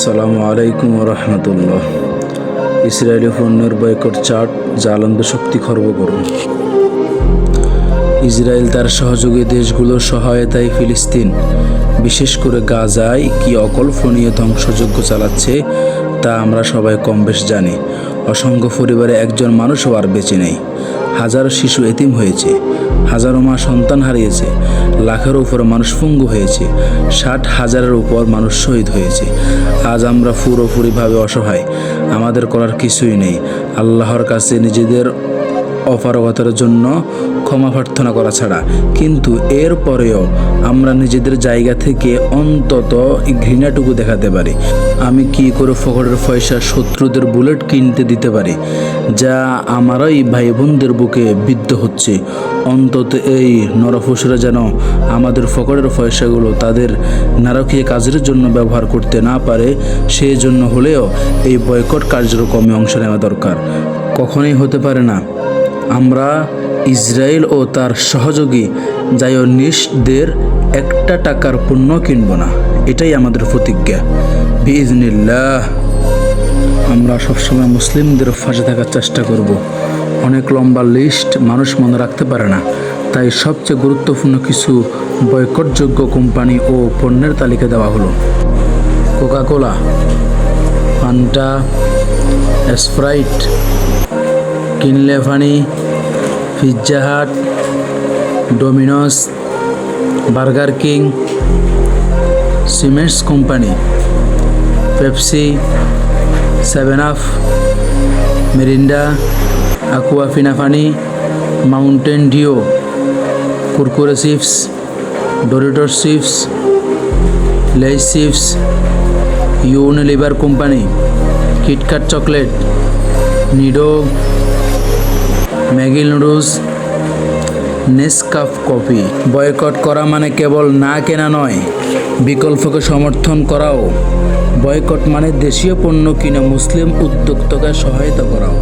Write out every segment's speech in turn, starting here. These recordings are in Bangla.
আসসালামু আলাইকুম রহমতুল্লাহ ইসরায়েলি পণ্যের বয়কট চার্ট জালন্দ শক্তি খর্ব করুন। ইসরায়েল তার সহযোগী দেশগুলোর সহায়তায় ফিলিস্তিন। বিশেষ করে গাজায় কি অকল্পনীয় ধ্বংসযজ্ঞ চালাচ্ছে, তা আমরা সবাই কম বেশ জানি। অসংখ্য পরিবারে একজন মানুষও আর বেঁচে নেই। হাজারো শিশু এতিম হয়েছে, হাজারো মা সন্তান হারিয়েছে লাখের উপর মানুষ পঙ্গু হয়েছে, ষাট হাজারের উপর মানুষ শহীদ হয়েছে। আজ আমরা পুরোপুরিভাবে অসহায়, আমাদের করার কিছুই নেই। আল্লাহর কাছে নিজেদের অপারগতার জন্য ক্ষমা প্রার্থনা করা ছাড়া। কিন্তু এরপরেও আমরা নিজেদের জায়গা থেকে অন্তত ঘৃণাটুকু দেখাতে পারি। আমি কি করে ফকরের পয়সা শত্রুদের বুলেট কিনতে দিতে পারি, যা আমারই ভাই বোনদের বুকে বিদ্ধ হচ্ছে? অন্তত এই নরফুসরা যেন আমাদের ফকরের পয়সাগুলো তাদের নারকীয় কাজের জন্য ব্যবহার করতে না পারে সেই জন্য হলেও এই বয়কট কার্যক্রমে অংশ নেওয়া দরকার। কখনোই হতে পারে না। আমরা ইসরায়েল ও তার সহযোগী জায়নিস্টদের একটা টাকার পণ্য কিনব না। এটাই আমাদের প্রতিজ্ঞা। বিজনিল্লাহ আমরা সবসময় মুসলিমদের ফাঁসে থাকার চেষ্টা করব। অনেক লম্বা লিস্ট মানুষ মনে রাখতে পারে না। তাই সবচেয়ে গুরুত্বপূর্ণ কিছু বয়কটযোগ্য কোম্পানি ও পণ্যের তালিকা দেওয়া হলো। Coca Cola, Fanta, Sprite, Kinley funny Pizza Hut Domino's, Burger King, cements company, Pepsi Seven Up Mirinda, Aquafina, Mountain Dew, Kurkure chips, ডোরিটোর chips Lay's chips, Unilever company KitKat chocolate, Nido Maggi noodles Nescafe coffee boycott করা মানে কেবল না কেনা নয়, বিকল্পকে সমর্থন করাও। বয়কট মানে দেশীয় পণ্য কিনে মুসলিম উদ্যোক্তাকে সহায়তা করাও।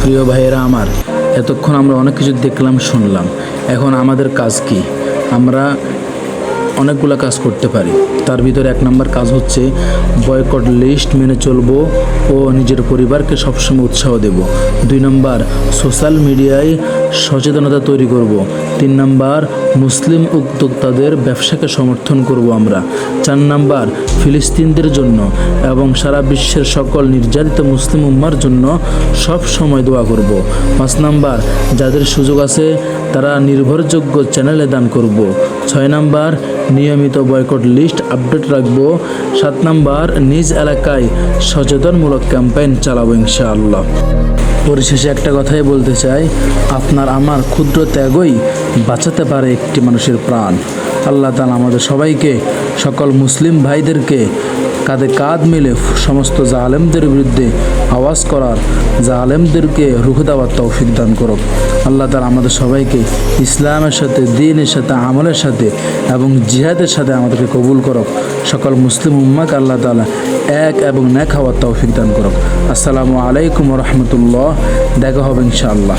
প্রিয় ভাইয়েরা আমার, এতক্ষণ আমরা অনেক কিছু দেখলাম, শুনলাম। এখন আমাদের কাজ কি? আমরা অনেকগুলো কাজ করতে পারি। তার ভিতরে এক নম্বর কাজ হচ্ছে বয়কট লিস্ট মেনে চলবো ও নিজের পরিবারকে সবসময় উৎসাহ দেব। দুই নম্বর সোশ্যাল মিডিয়ায় সচেতনতা তৈরি করব। তিন নম্বর, মুসলিম উদ্যোক্তাদের ব্যবসাকে সমর্থন করব আমরা। চার নম্বর, ফিলিস্তিনদের জন্য এবং সারা বিশ্বের সকল নির্যাতিত মুসলিম উম্মার জন্য সব সময় দোয়া করব। পাঁচ নাম্বার, যাদের সুযোগ আছে তারা নির্ভরযোগ্য চ্যানেলে দান করব। ছয় নাম্বার, নিয়মিত বয়কট লিস্ট আপডেট রাখব। সাত নাম্বার, নিজ এলাকায় সচেতনমূলক ক্যাম্পেইন চালাবো ইনশাআল্লাহ। পরিশেষে একটা কথাই বলতে চাই, আপনার আমার ক্ষুদ্র ত্যাগই বাঁচাতে পারে একটি মানুষের প্রাণ। আল্লাহ তালা আমাদের সবাইকে, সকল মুসলিম ভাইদেরকে কাঁধে কাঁধ মিলে সমস্ত জালেমদের বিরুদ্ধে আওয়াজ করার জালেমদেরকে রুখে দেওয়ার তৌফিক দান করুক। আল্লাহ তালা আমাদের সবাইকে ইসলামের সাথে, দিনের সাথে, আমলের সাথে এবং জিহাদের সাথে আমাদেরকে কবুল করক। সকল মুসলিম উম্মাকে আল্লাহ তালা এক এবং ন্যাক হওয়ার তৌফিক দান করুক। আসসালামু আলাইকুম রহমতুল্লাহ। দেখা হবে ইনশাআল্লাহ।